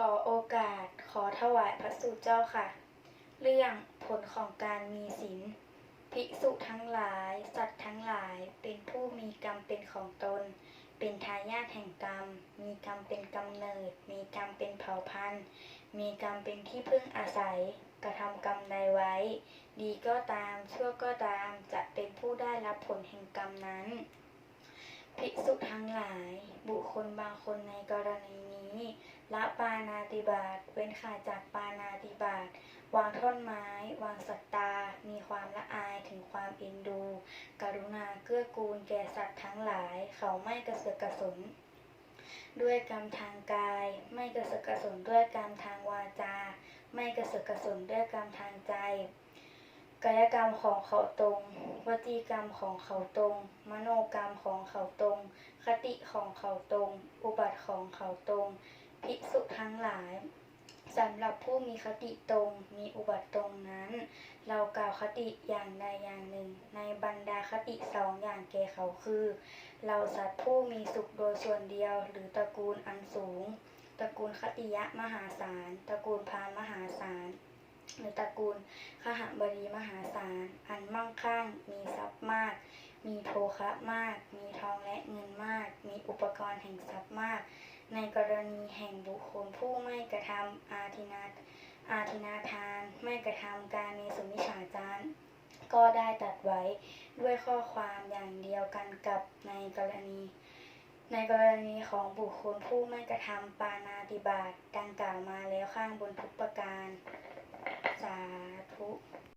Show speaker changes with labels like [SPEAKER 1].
[SPEAKER 1] ขอโอกาสขอถวายพระสุเจ้าค่ะ เรื่องผลของการมีศีลภิกษุทั้งหลาย สัตว์ทั้งหลายเป็นผู้มีกรรมเป็นของตน เป็นทายาทแห่งกรรม มีกรรมเป็นกำเนิด มีกรรมเป็นเผ่าพันธุ์ มีกรรมเป็นที่พึ่งอาศัย กระทำกรรมใดไว้ ดีก็ตามชั่วก็ตามจะเป็นผู้ได้รับผลแห่งกรรมนั้น ภิกษุทั้งหลาย บุคคลบางคนในกรณีนี้ละปานาติบาตเว้นขาดจากปานาติบาตวางท่อนไม้ วางสัตตา มีความละอายถึงความเอ็นดู กรุณาเกื้อกูลแก่สัตว์ทั้งหลาย เขาไม่กระเสือกกระสนด้วยกรรมทางกาย ไม่กระเสือกกระสนด้วยกรรมทางวาจา ไม่กระเสือกกระสนด้วยกรรมทางใจกายกรรมของเขาตรง วจีกรรมของเขาตรง มโนกรรมของเขาตรง ค ติของเขาตรง อุบัติของเขาตรง ภิกษุทั้งหลายสำหรับผู้มีคติตรง มีอุบัติตรงนั้น เรากล่าวคติอย่างใดอย่างหนึ่ง ในบรรดาคติสองอย่างแก่เขาคือ เราสัตว์ผู้มีสุขโดยส่วนเดียวหรือตระกูลอันสูง ตระกูลคติยะมหาศาล ตระกูลพาหมณ์มหาศาลหรือตระกูลขหบดีมหาศาล อันมั่งคั่ง มีทรัพย์มาก มีโภคะมาก มีทองและเงินมาก มีอุปกรณ์แห่งทรัพย์มาก ในกรณีแห่งบุคคลผู้ไม่กระทำอาทินาอาทินาทาน ไม่กระทำการในสมิฉาจารก็ได้ตัดไว้ด้วยข้อความอย่างเดียวกันกับในกรณี ในกรณีของบุคคลผู้ไม่กระทำปานาติบาตดังกล่าวมาแล้วข้างบนทุกประการ สาธุ